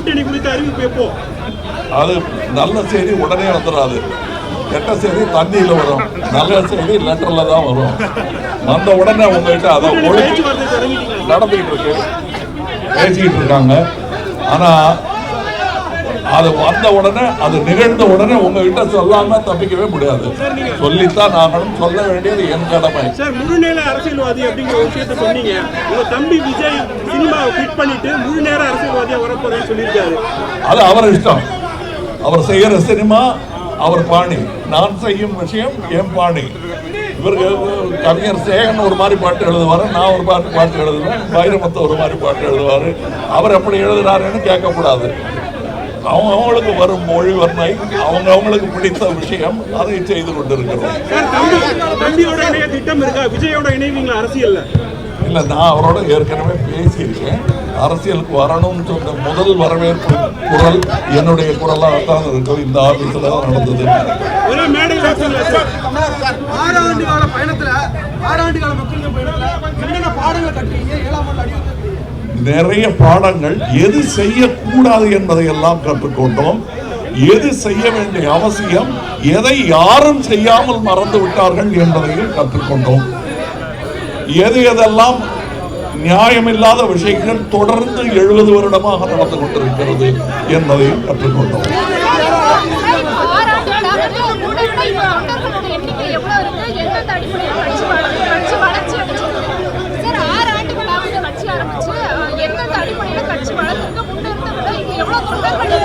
கூட்டணி குறித்த அறிவிப்பு எப்போ? அது நல்ல செய்தி உடனே வந்துடாது கெட்ட செய்தி தண்ணியில் வரும். நல்ல செய்தி லெட்டர்ல தான் வரும். வந்த உடனே உங்ககிட்ட அதை தொடங்கிட்டீங்களா? நடந்துகிட்டு இருக்கு. பேசிக்கிட்டு இருக்காங்க. ஆனா அது வந்த உடனே அது நிகழ்ந்த உடனே உங்ககிட்ட சொல்லாம தப்பிக்கவே முடியாது. சொல்லித்தான் நாங்களும் சொல்ல வேண்டியது என் கடமை. சார் முழுநேர அரசியல்வாதி அப்படிங்கிற விஷயத்த சொன்னீங்க. உங்க தம்பி விஜய் சினிமாவை குவிட் பண்ணிட்டு முழு நேர அரசியல்வாதியா வரப்போறேன்னு சொல்லியிருக்காரு. அது அவர் இஷ்டம். அவர் செய்யற சினிமா அவர் பாணி. நான் செய்யும் விஷயம் என் பாணி. இவருக்கு கவிஞர் சேகன் ஒரு மாதிரி பாட்டு எழுதுவாரு நான் ஒரு பாட்டு பாட்டு எழுதுவேன் வைரமுத்து ஒரு மாதிரி பாட்டு எழுதுவாரு. அவர் எப்படி எழுதுறாருன்னு கேட்கக்கூடாது. அவங்க அவங்களுக்கு வரும் மொழி வர்ணை அவங்க அவங்களுக்கு பிடித்த விஷயம் அதை செய்து கொண்டிருக்கிறோம். திட்டம் இருக்கா? விஜயோட இணைவீங்களா? அரசியல்ல? இல்லை நான் அவரோட ஏற்கனவே பேசியிருக்கேன். அரசியலுக்கு வரணும்னு சொன்ன முதல் வரவேற்பு குரல் என்னுடைய குரலாக தான் இருக்கும் இந்த ஆபீஸில் தான் நடந்தது. ஆறாண்டு கால பயணத்துல ஆறாண்டு கால மக்களின் பயணத்துல என்னென்ன பாடங்கள் கட்டுறீங்க ஏழாம் ஆண்டு நிறைய பாடங்கள் எது செய்யக்கூடாது என்பதை எல்லாம் கற்றுக்கொண்டோம். எது செய்ய வேண்டிய அவசியம் எதை யாரும் செய்யாமல் மறந்து விட்டார்கள் என்பதையும் கற்றுக்கொண்டோம். எது எதெல்லாம் நியாயமில்லாத விஷயங்கள் தொடர்ந்து எழுபது வருடமாக நடந்து கொண்டிருக்கிறது என்பதையும் கற்றுக்கொண்டோம்.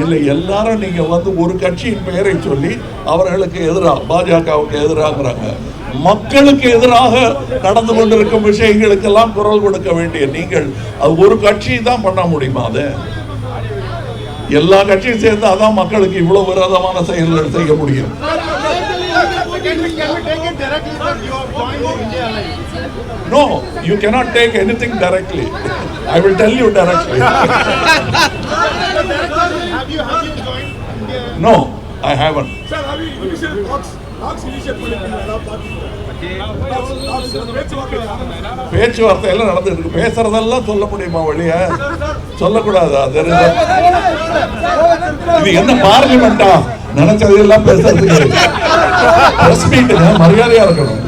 இல்லை எல்லாரும் நீங்க வந்து ஒரு கட்சியின் பெயரை சொல்லி அவர்களுக்கு எதிராக பாஜகவுக்கு எதிராகிறாங்க. மக்களுக்கு எதிராக நடந்து கொண்டிருக்கும் விஷயங்களுக்கெல்லாம் குரல் கொடுக்க வேண்டிய நீங்கள் அது ஒரு கட்சி தான் பண்ண முடியுமா அது? எல்லா கட்சியும் சேர்ந்து அதான் மக்களுக்கு இவ்வளவு விரோதமான செயல்கள் செய்ய முடியும். No, you cannot take anything directly. I will tell you directly. No, I haven't. Sir have you initiated talks talks initiate பண்ணிருக்கீங்களா பார்ட்டி பேச்சுவார்த்தை பேச்சுவார்த்தை எல்லாம் நடந்துட்டு இருக்கு பேசுறதெல்லாம் சொல்ல முடியுமா வழிய சொல்லக்கூடாதா தெரியுதா இது என்ன பார்லிமெண்டா நினைச்சதையெல்லாம் பேசுறதுக்கு. மரியாதையா இருக்கணும்.